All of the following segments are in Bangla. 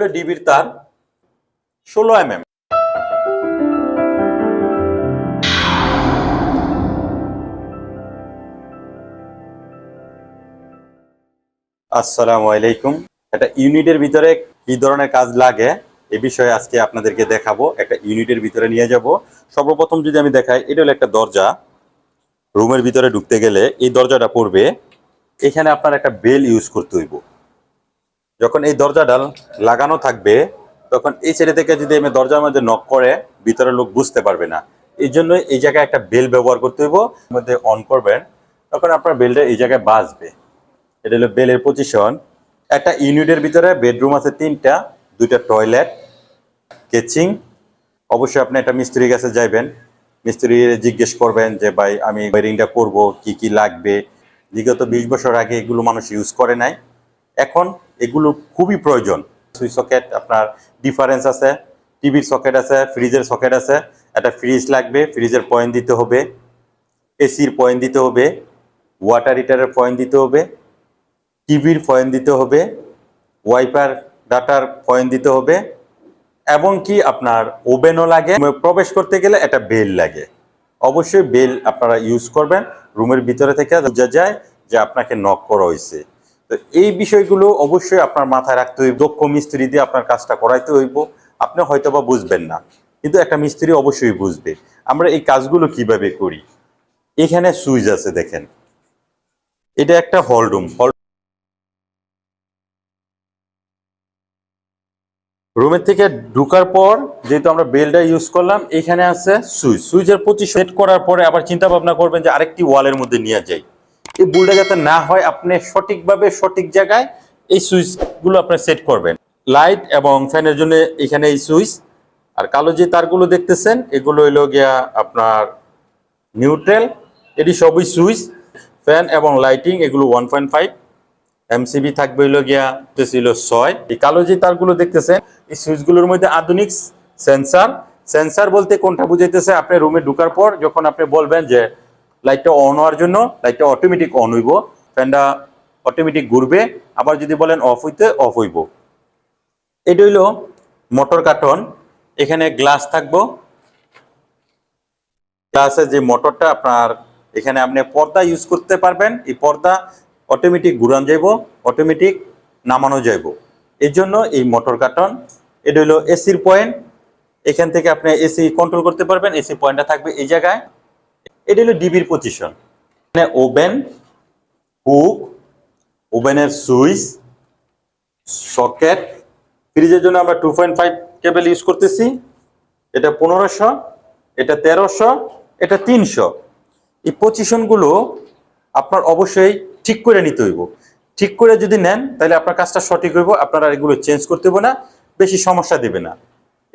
হলো ডিবির তার ষোলো এম এম আসসালামু আলাইকুম। একটা ইউনিটের ভিতরে কি ধরনের কাজ লাগে এ বিষয়ে আজকে আপনাদেরকে দেখাবো। একটা ইউনিটের ভিতরে নিয়ে যাব। সর্বপ্রথম যদি আমি দেখাই, এটা হলো একটা দরজা। রুমের ভিতরে ঢুকতে গেলে এই দরজাটা পড়বে। এখানে আপনার একটা বেল ইউজ করতে হইব। যখন এই দরজাটা লাগানো থাকবে, তখন এই ছেড়ে থেকে যদি আমি দরজার মধ্যে নক করে ভিতরে লোক বুঝতে পারবে না। এই জন্য এই জায়গায় একটা বেল ব্যবহার করতে হইব, মধ্যে অন করবেন, তখন আপনার বেলটা এই জায়গায় বাজবে। এটা হলো বেলের পজিশন একটা ইউনিটের ভিতরে বেডরুম আছে তিনটা, দুইটা টয়লেট কেচিং অবশ্যই আপনি একটা মিস্ত্রির কাছে যাইবেন। মিস্ত্রি জিজ্ঞেস করবেন যে, ভাই, আমি ওয়ারিংটা করব, কি কি লাগবে? বিগত বিশ বছর আগে এগুলো মানুষ ইউজ করে নাই। এখন এগুলো খুবই প্রয়োজন। সুইচ সকেট, আপনার ডিফারেন্স আছে, টিভির সকেট আছে, ফ্রিজের সকেট আছে, একটা ফ্রিজ লাগবে, ফ্রিজের পয়েন্ট দিতে হবে, এসির পয়েন্ট দিতে হবে, ওয়াটার হিটারের পয়েন্ট দিতে হবে, টিভির পয়েন্ট দিতে হবে, ওয়াইপার ডাটার পয়েন্ট দিতে হবে এবং কি আপনার ওভেনও লাগে। প্রবেশ করতে গেলে একটা বেল লাগে। অবশ্যই বেল আপনারা ইউজ করবেন। রুমের ভিতরে থেকে বোঝা যায়, যে আপনাকে নক করা হয়েছে। তো এই বিষয়গুলো অবশ্যই আপনার মাথায় রাখতে হইব। দক্ষ মিস্ত্রি দিয়ে আপনার কাজটা করাইতে হইব। আপনি হয়তো বা বুঝবেন না, কিন্তু একটা মিস্ত্রি অবশ্যই বুঝবে। আমরা এই কাজগুলো কীভাবে করি? এখানে সুইচ আছে, দেখেন। এটা একটা হল রুম। হল রুমের থেকে ঢুকার পর যেহেতু আমরা বেলটা ইউজ করলাম, এখানে আছে সুইচ। সুইচের প্রতি সেট করার পরে আবার চিন্তা ভাবনা করবেন যে আরেকটি ওয়ালের মধ্যে নিয়ে যাই। এই বুলটা যাতে না হয়, আপনি সঠিকভাবে সঠিক জায়গায় এই সুইচগুলো আপনি সেট করবেন। লাইট এবং ফ্যানের জন্য এখানে এই সুইচ আর কালো যে তারগুলো দেখতেছেন, এগুলো হইল গিয়া আপনার নিউট্রাল এটি সবই সুইচ ফ্যান এবং লাইটিং এগুলো ওয়ান পয়েন্ট ফাইভ এমসিবি থাকবে হইল গিয়া ছিল ছয়। এই কালো যে তারগুলো দেখতেছেন, এই সুইচগুলোর মধ্যে আধুনিক সেন্সার সেন্সার বলতে কোনটা বুঝাইতেছে, আপনি রুমে ঢুকার পর যখন আপনি বলবেন যে লাইটটা অন হওয়ার জন্য লাইটটা অটোমেটিক অন হইব। ফ্যানটা অটোমেটিক ঘুরবে। আবার যদি বলেন অফ হইতে অফ হইব। এটা হইল মোটর কার্টন এখানে গ্লাস থাকব। গ্লাসের যে মোটরটা আপনার এখানে আপনি পর্দা ইউজ করতে পারবেন। এই পর্দা অটোমেটিক ঘুরান যাইব অটোমেটিক নামানো যাইব। এর জন্য এই মোটর কার্টন এটা হলো এসির পয়েন্ট এখান থেকে আপনি এসি কন্ট্রোল করতে পারবেন। এসি পয়েন্টটা থাকবে এই জায়গায়। এটা হলো ডিবির পজিশন এখানে ওভেন, হুক, ওভেনের সুইচ, সকেট। ফ্রিজের জন্য আমরা two point five cable use করতেছি। এটা পনেরোশো, এটা তেরোশো, এটা তিনশো। এই পজিশনগুলো আপনার অবশ্যই ঠিক করে নিতে হইব। ঠিক করে যদি নেন, তাহলে আপনার কাজটা সঠিক হইব, আপনারা এগুলো চেঞ্জ করতে হবে না, বেশি সমস্যা দেবে না।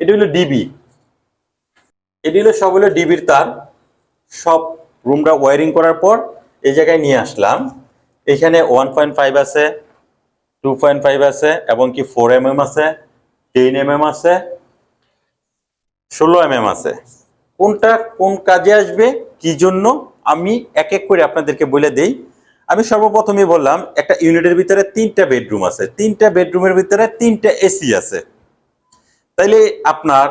এটা হলো ডিবি। এটি হলো সব হলো ডিবির তার। সব রুমটা ওয়ারিং করার পর এই জায়গায় নিয়ে আসলাম। এখানে ওয়ান পয়েন্ট ফাইভ আছে টু পয়েন্ট ফাইভ আছে, এবং কি ফোর এম এম আছে টেন এম এম আছে, ষোলো এম এম আছে। কোনটা কোন কাজে আসবে, কি জন্য, আমি এক এক করে আপনাদেরকে বলে দেই। আমি সর্বপ্রথমে বললাম, একটা ইউনিটের ভিতরে তিনটা বেডরুম আছে। তিনটা বেডরুমের ভিতরে তিনটা এসি আছে। তাইলে আপনার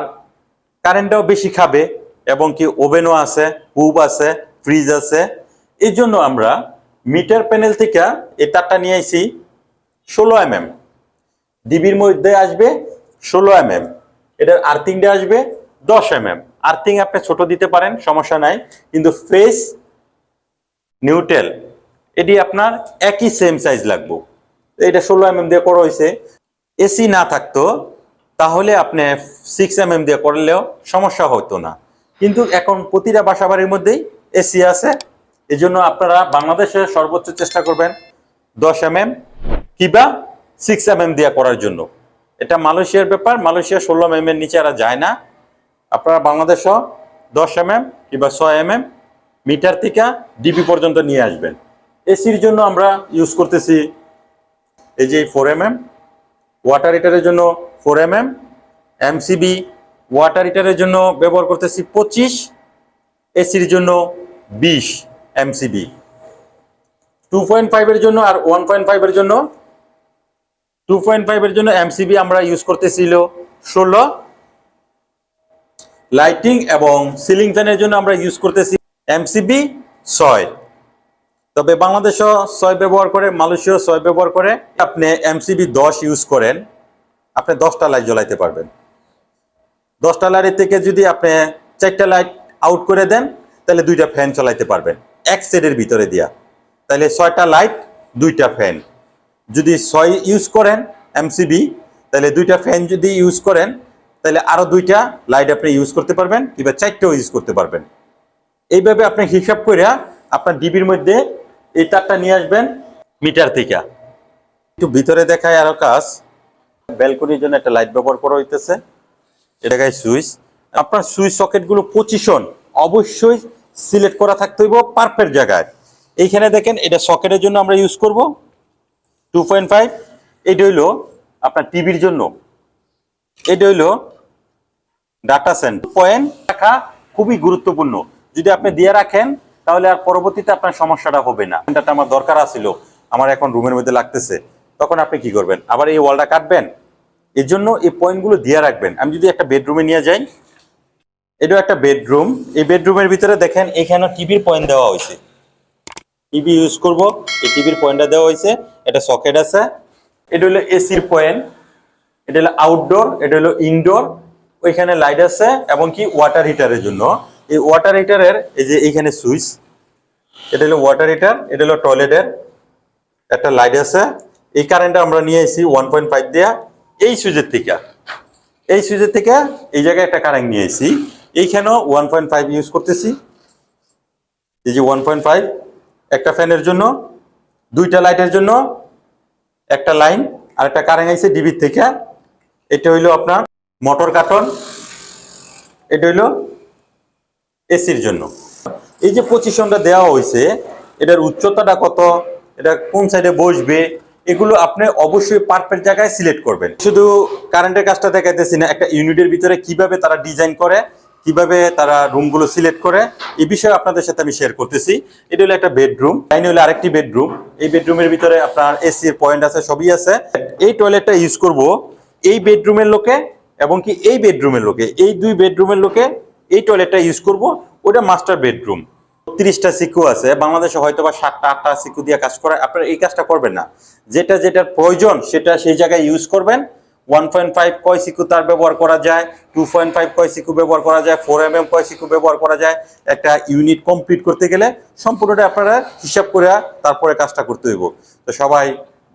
কারেন্টটাও বেশি খাবে। এবং কি ওভেনও আছে, হুব আছে, ফ্রিজ আছে। এই জন্য আমরা মিটার প্যানেল থেকে এই তারটা নিয়ে আইছি ষোলো এম এম ডিবির মধ্যে আসবে ষোলো এম এম এটার আর্থিংটা আসবে দশ এম এম আর্থিং আপনি ছোট দিতে পারেন, সমস্যা নাই। কিন্তু ফেস নিউটেল এটি আপনার একই সেম সাইজ লাগবো। এটা ষোলো এম এম দিয়ে করা হয়েছে এসি না থাকতো, তাহলে আপনি সিক্স এম এম দিয়ে করলেও সমস্যা হতো না। কিন্তু এখন প্রতিটা বাসা বাড়ির মধ্যেই এসি আছে। এই জন্য আপনারা বাংলাদেশে সর্বোচ্চ চেষ্টা করবেন দশ এম এম কিবা সিক্স এম এম দিয়ে করার জন্য। এটা মালয়েশিয়ার ব্যাপার, মালয়েশিয়া ষোলো এম এর নিচে আর যায় না। আপনারা বাংলাদেশও দশ এম এম কিংবা ছয় এম এম মিটার থেকে ডিবি পর্যন্ত নিয়ে আসবেন। এসির জন্য আমরা ইউজ করতেছি এই যে ফোর এম এম ওয়াটার হিটারের জন্য four M M MCB water হিটারের জন্য ব্যবহার করতেছি পঁচিশ এসির জন্য বিশ এমসিবি টু পয়েন্ট ফাইভের জন্য আর ওয়ান পয়েন্ট ফাইভের জন্য টু পয়েন্ট ফাইভের জন্য এমসিবি আমরা ইউজ করতেছিল ষোলো। লাইটিং এবং সিলিং ফ্যানের জন্য আমরা ইউজ করতেছি এমসিবি ছয়। তবে বাংলাদেশও ছয় ব্যবহার করে, মালয়েশিয়াও ছয় ব্যবহার করে। আপনি এমসিবি দশ ইউজ করেন, আপনি দশটা লাইট জ্বলাইতে পারবেন। দশটা লাইটের থেকে যদি আপনি চারটা লাইট আউট করে দেন, তাহলে দুইটা ফ্যান চালাইতে পারবেন। এক সেটের ভিতরে দিয়া। তাহলে ছয়টা লাইট, দুইটা ফ্যান যদি ছয় ইউজ করেন এমসিবি তাহলে দুইটা ফ্যান যদি ইউজ করেন, তাহলে আরও দুইটা লাইট আপনি ইউজ করতে পারবেন, কিংবা চারটেও ইউজ করতে পারবেন। এইভাবে আপনি হিসাব করে আপনার ডিবির মধ্যে এই তারটা নিয়ে আসবেন মিটার থেকে। একটু ভিতরে দেখায় আরও কাজ। ব্যালকনির জন্য একটা লাইট ব্যবহার করা হইতেছে। এটা গায়ে সুইচ। আপনার সুইচ সকেটগুলো পজিশন অবশ্যই সিলেক্ট করা থাকতে হইব পারফেক্ট জায়গায়। এইখানে দেখেন এটা সকেটের জন্য আমরা ইউজ করব। টু পয়েন্ট ফাইভ এটা হইল আপনার টিভির জন্য। এটা হইল ডাটা সেন্টার পয়েন্ট রাখা খুবই গুরুত্বপূর্ণ। যদি আপনি দিয়ে রাখেন, তাহলে আর পরবর্তীতে আপনার সমস্যাটা হবে না। এটা আমার দরকার আছিল, আমার এখন রুমের মধ্যে লাগতেছে। তখন আপনি কি করবেন? আবার এই ওয়ালটা কাটবেন? এর জন্য এই পয়েন্টগুলো দিয়ে রাখবেন। আমি যদি একটা বেডরুমে নিয়ে যাই, এটাও একটা বেডরুম এই বেডরুমের ভিতরে দেখেন এখানে টিভির পয়েন্ট দেওয়া হয়েছে। টিভি ইউজ করব, এই টিভির পয়েন্টটা দেওয়া হয়েছে। এটা সকেট আছে। এটা হলো এসির পয়েন্ট এটা হলো আউটডোর এটা হলো ইনডোর ওইখানে লাইট আছে এবং কি ওয়াটার হিটারের জন্য। এই ওয়াটার হিটারের এই যে এইখানে সুইচ এটা হলো ওয়াটার হিটার এটা হলো টয়লেটের একটা লাইট আছে। এই কারেন্টটা আমরা নিয়ে এসেছি ওয়ান পয়েন্ট ফাইভ দেওয়া এই সুইচের থেকে, এই সুইচের থেকে এই জায়গায় একটা কারেন্ট নিয়ে এসেছি এইখানেও ওয়ান পয়েন্ট ফাইভ ইউজ করতেছি। এই যে ওয়ান পয়েন্ট ফাইভ একটা ফ্যানের জন্য, দুইটা লাইটের জন্য, একটা লাইন আর একটা কারেন্ট আইছে ডিবির থেকে। এটা হইল আপনার মোটর কার্টন এটা হইল এসির জন্য। এই যে পজিশনটা দেওয়া হয়েছে এটার উচ্চতাটা কত, এটা কোন সাইডে বসবে এগুলো আপনি অবশ্যই পারফেক্ট জায়গায় সিলেক্ট করবেন। শুধু কারেন্টের কাজটা দেখাইতেছি না, একটা ইউনিটের ভিতরে কীভাবে তারা ডিজাইন করে, কীভাবে তারা রুমগুলো সিলেক্ট করে এই বিষয়ে আপনাদের সাথে আমি শেয়ার করতেছি। এটা হলো একটা বেডরুম লাইনে হলো আরেকটি বেডরুম এই বেডরুমের ভিতরে আপনার এসির পয়েন্ট আছে, সবই আছে। এই টয়লেটটা ইউজ করব এই বেডরুমের লোকে এবং কি এই বেডরুমের লোকে। এই দুই বেডরুমের লোকে এই টয়লেটটা ইউজ করব, ওটা মাস্টার বেডরুম তিরিশটা সিকু আছে, বাংলাদেশে হয়তো বা সাতটা, আটটা সিকু দিয়ে কাজ করে আপনারা এই কাজটা করবেন না। যেটা যেটার প্রয়োজন, সেটা সেই জায়গায় ইউজ করবেন। ওয়ান পয়েন্ট ফাইভ কয় সিকু তার ব্যবহার করা যায় টু পয়েন্ট ফাইভ কয় সিকু ব্যবহার করা যায় ফোর এম এম কয় সিকু ব্যবহার করা যায়। একটা ইউনিট কমপ্লিট করতে গেলে সম্পূর্ণটা আপনারা হিসাব করে তারপরে কাজটা করতে হইব। তো সবাই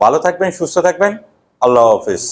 ভালো থাকবেন, সুস্থ থাকবেন। আল্লাহ হাফিজ।